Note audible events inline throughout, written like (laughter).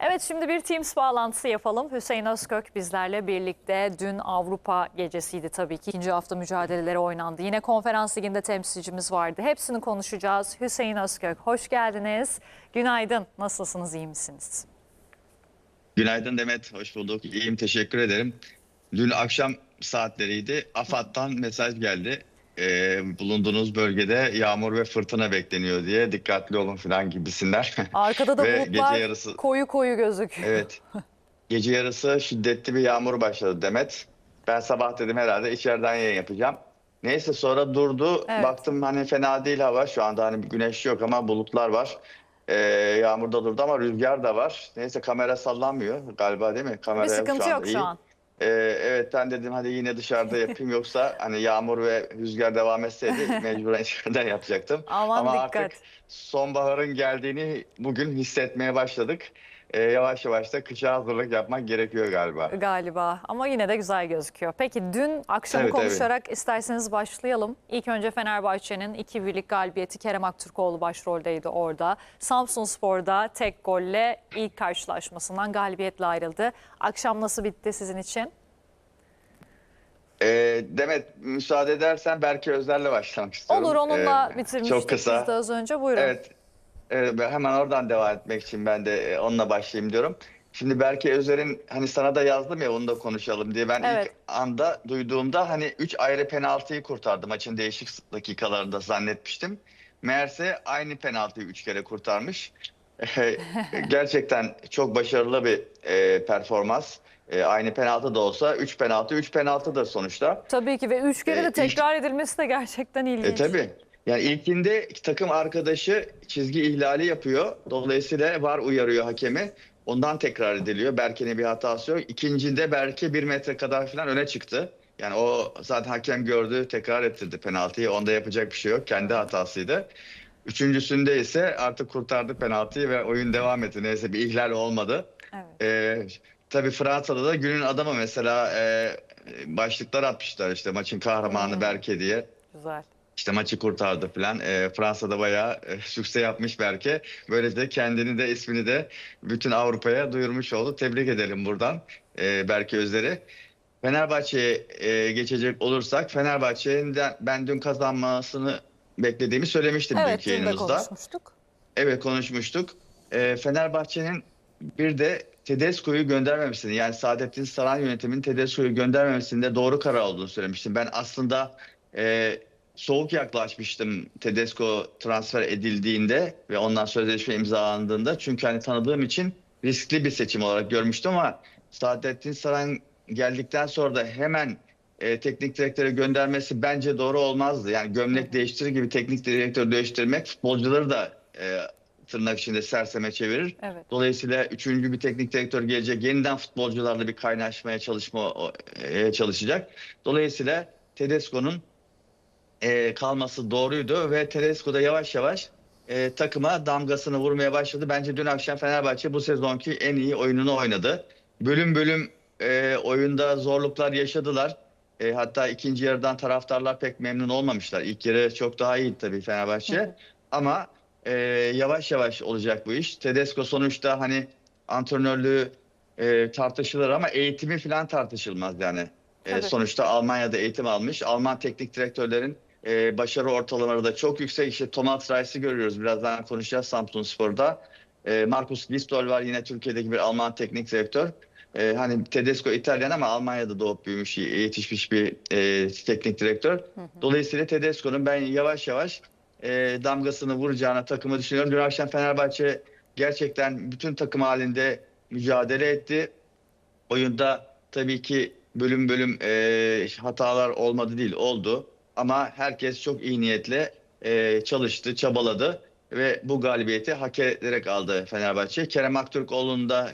Evet şimdi bir Teams bağlantısı yapalım. Hüseyin Özkök bizlerle birlikte. Dün Avrupa gecesiydi tabii ki. İkinci hafta mücadeleleri oynandı. Yine konferans liginde temsilcimiz vardı. Hepsini konuşacağız. Hüseyin Özkök hoş geldiniz. Günaydın. Nasılsınız, iyi misiniz? Günaydın Demet, hoş bulduk. İyiyim, teşekkür ederim. Dün akşam saatleriydi. AFAD'dan mesaj geldi. Ee, bulunduğunuz bölgede yağmur ve fırtına bekleniyor diye dikkatli olun falan gibisinden. (laughs) Arkada da Ve bulutlar gece yarısı- koyu koyu gözüküyor. Evet. Gece yarısı şiddetli bir yağmur başladı Demet. Ben sabah dedim herhalde içeriden yayın yapacağım. Neyse sonra durdu. Evet. Baktım hani fena değil hava. Şu anda hani bir güneş yok ama bulutlar var. Ee, yağmur da durdu ama rüzgar da var. Neyse kamera sallanmıyor galiba değil mi? Kamera Bir sıkıntı yok iyi. şu an. Ee, evet ben dedim hadi yine dışarıda yapayım yoksa hani yağmur ve rüzgar devam etseydi (laughs) mecburen içeriden yapacaktım. Aman Ama dikkat. artık sonbaharın geldiğini bugün hissetmeye başladık. Ee, yavaş yavaş da kışa hazırlık yapmak gerekiyor galiba. Galiba ama yine de güzel gözüküyor. Peki dün akşamı Evet, konuşarak isterseniz başlayalım. İlk önce Fenerbahçe'nin 2-1'lik galibiyeti Kerem Aktürkoğlu başroldeydi orada. Samsunspor'da tek golle ilk karşılaşmasından galibiyetle ayrıldı. Akşam nasıl bitti sizin için? Ee, Demet müsaade edersen Berke Özler'le başlamak istiyorum. Olur onunla Ee, bitirmiştik Çok kısa. biz de az önce. Buyurun. Evet. Hemen oradan devam etmek için ben de e, onunla başlayayım diyorum. Şimdi Berke Özer'in hani sana da yazdım ya onu da konuşalım diye ben Evet. ilk anda duyduğumda hani 3 ayrı penaltıyı kurtardı maçın değişik dakikalarında zannetmiştim. Meğerse aynı penaltıyı 3 kere kurtarmış. (laughs) (laughs) Gerçekten çok başarılı bir e, performans. E, aynı penaltı da olsa 3 penaltı 3 penaltıdır sonuçta. Tabii ki ve üç kere Ee, de tekrar edilmesi de gerçekten ilginç. E tabii. Yani ilkinde takım arkadaşı çizgi ihlali yapıyor. Dolayısıyla var uyarıyor hakemi. Ondan tekrar ediliyor. Berke'nin bir hatası yok. İkincinde Berke bir metre kadar falan öne çıktı. Yani o zaten hakem gördü, tekrar ettirdi penaltıyı. Onda yapacak bir şey yok. Kendi hatasıydı. Üçüncüsünde ise artık kurtardı penaltıyı ve oyun devam etti. Neyse bir ihlal olmadı. Evet. Ee, tabii Fransa'da da günün adamı mesela e, başlıklar atmışlar işte maçın kahramanı Hmm. Berke diye. Güzel. İşte maçı kurtardı falan. Ee, Fransa'da bayağı e, (laughs) sükse yapmış Berke. Böylece kendini de ismini de bütün Avrupa'ya duyurmuş oldu. Tebrik edelim buradan e, Berke Özler'i. Fenerbahçe'ye e, geçecek olursak Fenerbahçe'nin ben dün kazanmasını beklediğimi söylemiştim Evet de yayınımızda. konuşmuştuk. Evet konuşmuştuk. Ee, Fenerbahçe'nin bir de Tedesco'yu göndermemesini yani Saadettin Saran yönetiminin Tedesco'yu göndermemesinin de doğru karar olduğunu söylemiştim. Ben aslında e, soğuk yaklaşmıştım Tedesco transfer edildiğinde ve ondan sözleşme imzalandığında. Çünkü hani tanıdığım için riskli bir seçim olarak görmüştüm ama Saadettin Saran geldikten sonra da hemen e, teknik direktöre göndermesi bence doğru olmazdı. Yani gömlek değiştirir gibi teknik direktör değiştirmek futbolcuları da e, tırnak içinde serseme çevirir. Evet. Dolayısıyla üçüncü bir teknik direktör gelecek. Yeniden futbolcularla bir kaynaşmaya çalışma e, çalışacak. Dolayısıyla Tedesco'nun e, kalması doğruydu ve Tedesco da yavaş yavaş e, takıma damgasını vurmaya başladı. Bence dün akşam Fenerbahçe bu sezonki en iyi oyununu oynadı. Bölüm bölüm e, oyunda zorluklar yaşadılar. E, hatta ikinci yarıdan taraftarlar pek memnun olmamışlar. İlk yarı çok daha iyiydi tabii Fenerbahçe. Hı. Ama e, yavaş yavaş olacak bu iş. Tedesco sonuçta hani antrenörlüğü e, tartışılır ama eğitimi falan tartışılmaz yani. E, sonuçta Almanya'da eğitim almış. Alman teknik direktörlerin e, başarı ortalamaları da çok yüksek. İşte Thomas Reis'i görüyoruz. Birazdan konuşacağız Samsunspor'da. E, Markus Gistol var yine Türkiye'deki bir Alman teknik direktör. E, hani Tedesco İtalyan ama Almanya'da doğup büyümüş, yetişmiş bir e, teknik direktör. Dolayısıyla Tedesco'nun ben yavaş yavaş e, damgasını vuracağına takımı düşünüyorum. Dün akşam Fenerbahçe gerçekten bütün takım halinde mücadele etti. Oyunda tabii ki bölüm bölüm e, hatalar olmadı değil oldu. Ama herkes çok iyi niyetle e, çalıştı, çabaladı ve bu galibiyeti hak ederek aldı Fenerbahçe. Kerem Aktürkoğlu'nun da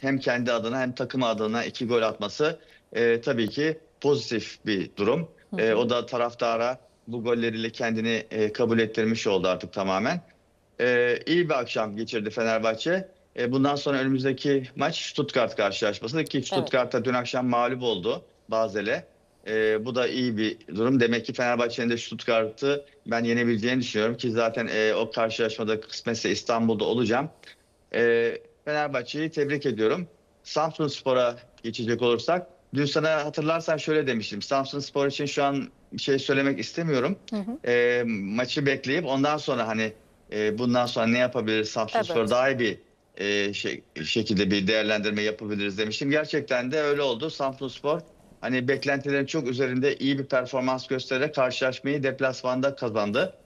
hem kendi adına hem takım adına iki gol atması e, tabii ki pozitif bir durum. Hı E, o da taraftara bu golleriyle kendini e, kabul ettirmiş oldu artık tamamen. E, iyi bir akşam geçirdi Fenerbahçe. E, bundan sonra önümüzdeki maç Stuttgart karşılaşması ki Stuttgart'ta dün akşam mağlup oldu Bazel'e. E, bu da iyi bir durum. Demek ki Fenerbahçe'nin de Stuttgart'ı ben yenebileceğini düşünüyorum ki zaten e, o karşılaşmada kısmetse İstanbul'da olacağım. E, Fenerbahçe'yi tebrik ediyorum. Samsun Spor'a geçecek olursak, dün sana hatırlarsan şöyle demiştim. Samsun Spor için şu an bir şey söylemek istemiyorum. Hı hı. E, maçı bekleyip ondan sonra hani e, bundan sonra ne yapabiliriz Samsun Evet. Spor daha iyi bir e, şey, şekilde bir değerlendirme yapabiliriz demiştim. Gerçekten de öyle oldu. Samsun Spor hani beklentilerin çok üzerinde iyi bir performans göstererek karşılaşmayı deplasmanda kazandı.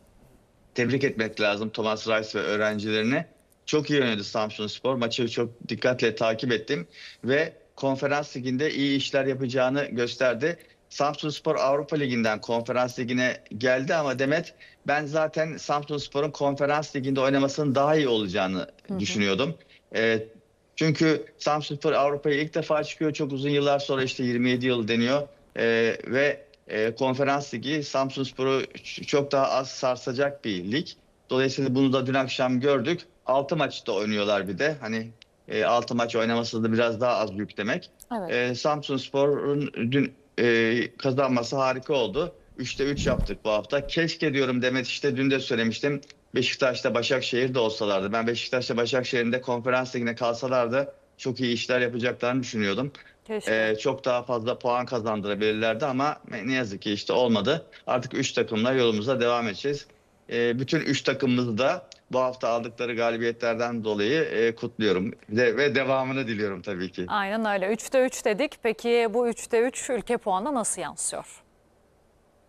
Tebrik etmek lazım Thomas Rice ve öğrencilerini. Çok iyi oynadı Samsun Spor. Maçı çok dikkatle takip ettim ve konferans liginde iyi işler yapacağını gösterdi. Samsun Spor Avrupa Ligi'nden konferans ligine geldi ama Demet ben zaten Samsun Spor'un konferans liginde oynamasının daha iyi olacağını hı. düşünüyordum. Ee, çünkü Samsun Avrupa'ya ilk defa çıkıyor. Çok uzun yıllar sonra işte 27 yıl deniyor. Ee, ve e, konferans ligi Samsun Spor'u çok daha az sarsacak bir lig. Dolayısıyla bunu da dün akşam gördük. 6 maçta oynuyorlar bir de. Hani 6 maç oynaması da biraz daha az yük demek. Evet. Ee, Samsun Spor'un dün e, kazanması harika oldu. 3'te 3 yaptık bu hafta. Keşke diyorum Demet işte dün de söylemiştim. Beşiktaş'ta Başakşehir'de olsalardı. Ben Beşiktaş'ta Başakşehir'in de konferans ligine kalsalardı çok iyi işler yapacaklarını düşünüyordum. Ee, çok daha fazla puan kazandırabilirlerdi ama ne yazık ki işte olmadı. Artık 3 takımla yolumuza devam edeceğiz. Ee, bütün 3 takımımızı da bu hafta aldıkları galibiyetlerden dolayı e, kutluyorum ve, ve devamını diliyorum tabii ki. Aynen öyle. 3'te 3 dedik. Peki bu 3'te 3 ülke puanına nasıl yansıyor?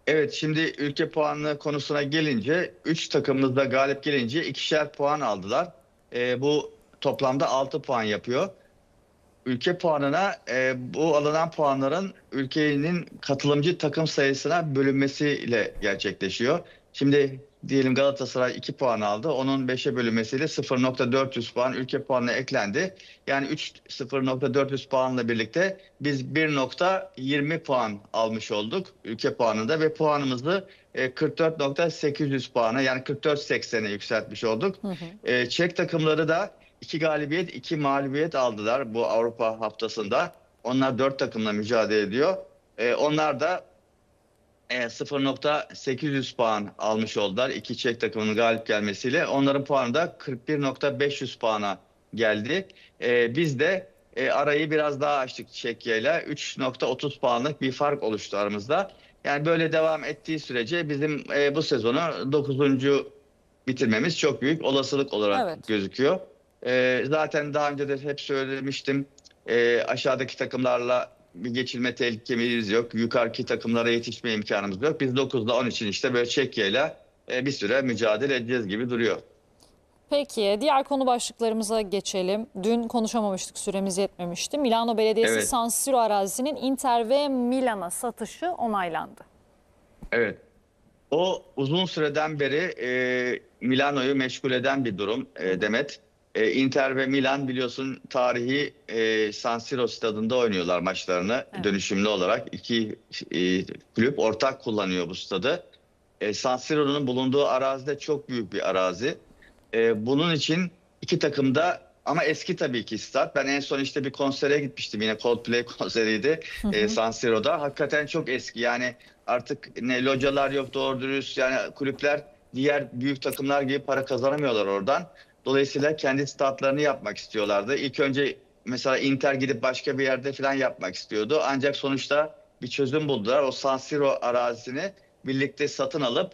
Evet şimdi ülke puanı konusuna gelince 3 takımımız da galip gelince ikişer puan aldılar. Ee, bu toplamda 6 puan yapıyor. Ülke puanına e, bu alınan puanların ülkenin katılımcı takım sayısına bölünmesiyle gerçekleşiyor. Şimdi diyelim Galatasaray 2 puan aldı. Onun 5'e bölünmesiyle 0.400 puan ülke puanına eklendi. Yani 3 0.400 puanla birlikte biz 1.20 puan almış olduk ülke puanında ve puanımızı e, 44.800 puana yani 44.80'e yükseltmiş olduk. Hı hı. E, Çek takımları da iki galibiyet, iki mağlubiyet aldılar bu Avrupa haftasında. Onlar dört takımla mücadele ediyor. E, onlar da e, 0.800 puan almış oldular. İki Çek takımının galip gelmesiyle. Onların puanı da 41.500 puana geldi. E, biz de e, arayı biraz daha açtık Çekya ile. 3.30 puanlık bir fark oluştu aramızda. Yani böyle devam ettiği sürece bizim e, bu sezonu 9. bitirmemiz çok büyük olasılık olarak Evet. gözüküyor. E, zaten daha önce de hep söylemiştim. E, aşağıdaki takımlarla geçilme tehlikemiz yok. Yukarıki takımlara yetişme imkanımız yok. Biz 9'da 10 için işte böyle Çekya ile e, bir süre mücadele edeceğiz gibi duruyor. Peki diğer konu başlıklarımıza geçelim. Dün konuşamamıştık süremiz yetmemişti. Milano Belediyesi Evet. San Siro arazisinin Inter ve Milan'a satışı onaylandı. Evet. O uzun süreden beri e, Milano'yu meşgul eden bir durum e, Demet. E, Inter ve Milan biliyorsun tarihi e, San Siro stadında oynuyorlar maçlarını Evet. dönüşümlü olarak. İki e, kulüp ortak kullanıyor bu stadı. E, San Siro'nun bulunduğu arazi de çok büyük bir arazi. E, bunun için iki takım da ama eski tabii ki stat. Ben en son işte bir konsere gitmiştim yine Coldplay (laughs) konseriydi Hı e, hı. San Siro'da. Hakikaten çok eski yani artık ne localar yok doğru dürüst yani kulüpler diğer büyük takımlar gibi para kazanamıyorlar oradan. Dolayısıyla kendi statlarını yapmak istiyorlardı. İlk önce mesela Inter gidip başka bir yerde falan yapmak istiyordu. Ancak sonuçta bir çözüm buldular. O San Siro arazisini birlikte satın alıp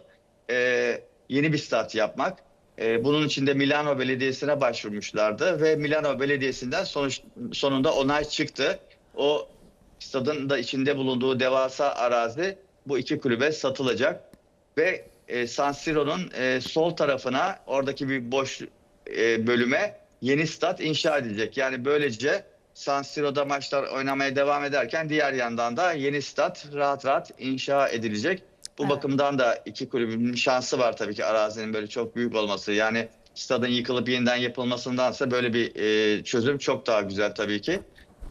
e, yeni bir stat yapmak. E, bunun için de Milano Belediyesi'ne başvurmuşlardı ve Milano Belediyesi'nden sonuç, sonunda onay çıktı. O stadın da içinde bulunduğu devasa arazi bu iki kulübe satılacak ve e, San Siro'nun e, sol tarafına oradaki bir boş e, bölüme yeni stat inşa edilecek. Yani böylece San Siro'da maçlar oynamaya devam ederken diğer yandan da yeni stat rahat rahat inşa edilecek. Bu Evet. bakımdan da iki kulübün şansı var tabii ki arazinin böyle çok büyük olması. Yani stadın yıkılıp yeniden yapılmasındansa böyle bir e, çözüm çok daha güzel tabii ki.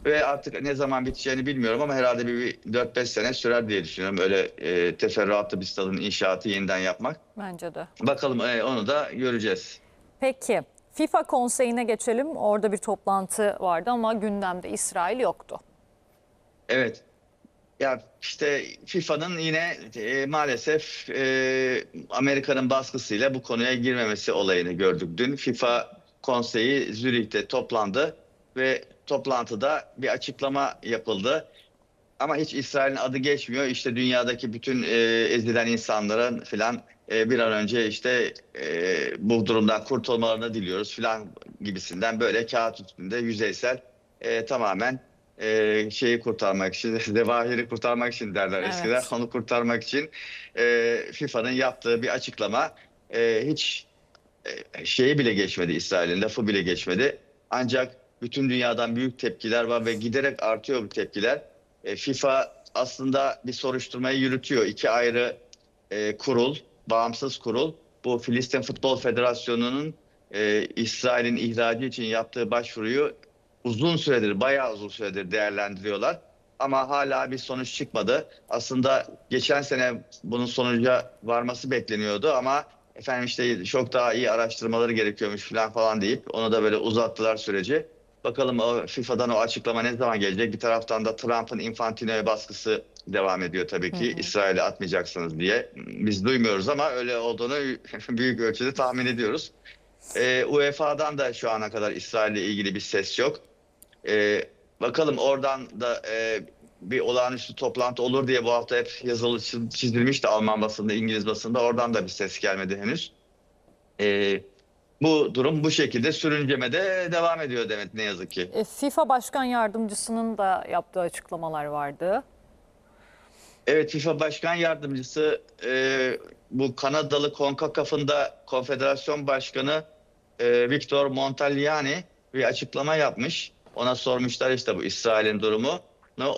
Ve artık ne zaman biteceğini bilmiyorum ama herhalde bir, bir 4-5 sene sürer diye düşünüyorum. Öyle e, teferruatlı bir stadın inşaatı yeniden yapmak. Bence de. Bakalım e, onu da göreceğiz. Peki FIFA konseyine geçelim. Orada bir toplantı vardı ama gündemde İsrail yoktu. Evet. Ya işte FIFA'nın yine e, maalesef e, Amerika'nın baskısıyla bu konuya girmemesi olayını gördük dün. FIFA Konseyi Zürih'te toplandı ve toplantıda bir açıklama yapıldı. Ama hiç İsrail'in adı geçmiyor. İşte dünyadaki bütün e, ezilen insanların filan e, bir an önce işte e, bu durumdan kurtulmalarını diliyoruz filan gibisinden böyle kağıt üstünde yüzeysel e, tamamen e, şeyi kurtarmak için, (laughs) zevahiri kurtarmak için derler Evet. eskiden. Onu kurtarmak için e, FIFA'nın yaptığı bir açıklama e, hiç e, şeyi bile geçmedi İsrail'in lafı bile geçmedi. Ancak bütün dünyadan büyük tepkiler var ve giderek artıyor bu tepkiler. E, FIFA aslında bir soruşturmayı yürütüyor. İki ayrı e, kurul, bağımsız kurul. Bu Filistin Futbol Federasyonu'nun e, İsrail'in ihracı için yaptığı başvuruyu uzun süredir, bayağı uzun süredir değerlendiriyorlar. Ama hala bir sonuç çıkmadı. Aslında geçen sene bunun sonuca varması bekleniyordu ama efendim işte çok daha iyi araştırmaları gerekiyormuş falan falan deyip onu da böyle uzattılar süreci. Bakalım o FIFA'dan o açıklama ne zaman gelecek? Bir taraftan da Trump'ın Infantino'ya baskısı devam ediyor tabii ki. İsrail'e atmayacaksınız diye. Biz duymuyoruz ama öyle olduğunu (laughs) büyük ölçüde tahmin ediyoruz. Ee, UEFA'dan da şu ana kadar İsrail'le ilgili bir ses yok. Ee, bakalım oradan da e, bir olağanüstü toplantı olur diye bu hafta hep yazılı çiz- çizilmişti Alman basında, İngiliz basında. Oradan da bir ses gelmedi henüz. Ee, bu durum bu şekilde sürüncemede devam ediyor Demet ne yazık ki. E, FIFA Başkan Yardımcısının da yaptığı açıklamalar vardı. Evet FIFA Başkan Yardımcısı e, bu Kanadalı CONCACAF'ın da Konfederasyon Başkanı e, Victor Montagliani bir açıklama yapmış. Ona sormuşlar işte bu İsrail'in durumu.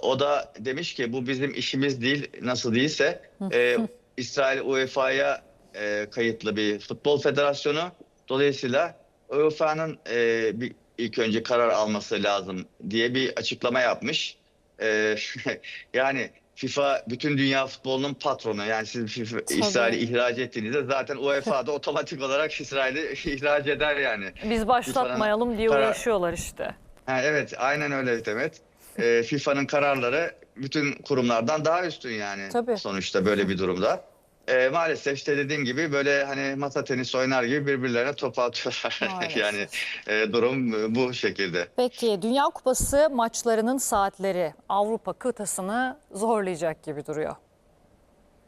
O da demiş ki bu bizim işimiz değil nasıl değilse e, (laughs) İsrail UEFA'ya e, kayıtlı bir futbol federasyonu. Dolayısıyla UEFA'nın e, bir, ilk önce karar alması lazım diye bir açıklama yapmış. E, (laughs) yani FIFA bütün dünya futbolunun patronu. Yani siz FIFA, Tabii. İsrail'i ihraç ettiğinizde zaten UEFA'da otomatik olarak İsrail'i (laughs) ihraç eder yani. Biz başlatmayalım diye karar- uğraşıyorlar işte. Ha, evet aynen öyle Demet. Ee, (laughs) FIFA'nın kararları bütün kurumlardan daha üstün yani Tabii. sonuçta böyle bir durumda. Ee, maalesef işte dediğim gibi böyle hani masa tenisi oynar gibi birbirlerine top atıyorlar. (laughs) Yani e, durum e, bu şekilde. Peki Dünya Kupası maçlarının saatleri Avrupa kıtasını zorlayacak gibi duruyor.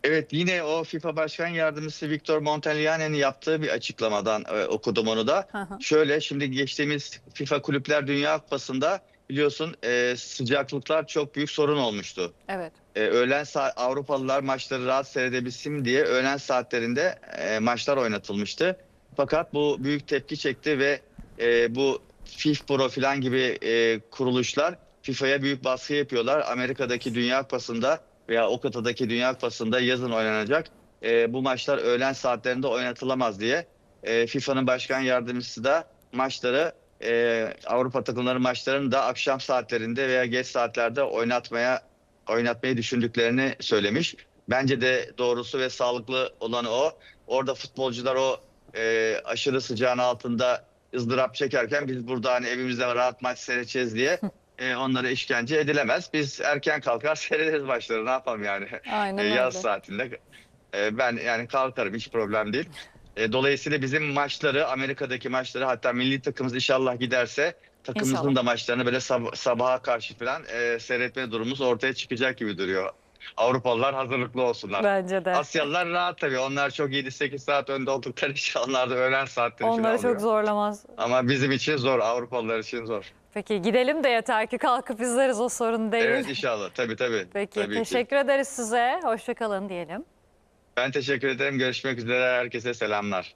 Evet yine o FIFA Başkan Yardımcısı Victor Montagliani'nin yaptığı bir açıklamadan e, okudum onu da. Hı hı. Şöyle şimdi geçtiğimiz FIFA Kulüpler Dünya Kupası'nda biliyorsun e, sıcaklıklar çok büyük sorun olmuştu. Evet. E, öğlen saat Avrupalılar maçları rahat seyredebilsin diye öğlen saatlerinde e, maçlar oynatılmıştı. Fakat bu büyük tepki çekti ve e, bu FIFPro falan gibi e, kuruluşlar FIFA'ya büyük baskı yapıyorlar. Amerika'daki Dünya Kupası'nda veya o Dünya Kupası'nda yazın oynanacak. E, bu maçlar öğlen saatlerinde oynatılamaz diye e, FIFA'nın başkan yardımcısı da maçları e, Avrupa takımları maçlarını da akşam saatlerinde veya geç saatlerde oynatmaya oynatmayı düşündüklerini söylemiş. Bence de doğrusu ve sağlıklı olanı o. Orada futbolcular o e, aşırı sıcağın altında ızdırap çekerken biz burada hani evimizde rahat maç seyredeceğiz diye e, onlara işkence edilemez. Biz erken kalkar (laughs) seyrederiz maçları ne yapalım yani. Aynen E, öyle. yaz saatinde. E, ben yani kalkarım hiç problem değil. E, dolayısıyla bizim maçları Amerika'daki maçları hatta milli takımımız inşallah giderse takımımızın İnşallah. da maçlarını böyle sab- sabaha karşı falan e, seyretme durumumuz ortaya çıkacak gibi duruyor. Avrupalılar hazırlıklı olsunlar. Bence de. Asyalılar rahat tabii. Onlar çok 7-8 saat önde oldukları için onlar da öğlen saatleri Onları çok zorlamaz. Ama bizim için zor. Avrupalılar için zor. Peki gidelim de yeter ki kalkıp izleriz o sorun değil. Evet inşallah. Tabii tabii. Peki Tabii ki. teşekkür ederiz size. Hoşçakalın diyelim. Ben teşekkür ederim. Görüşmek üzere. Herkese selamlar.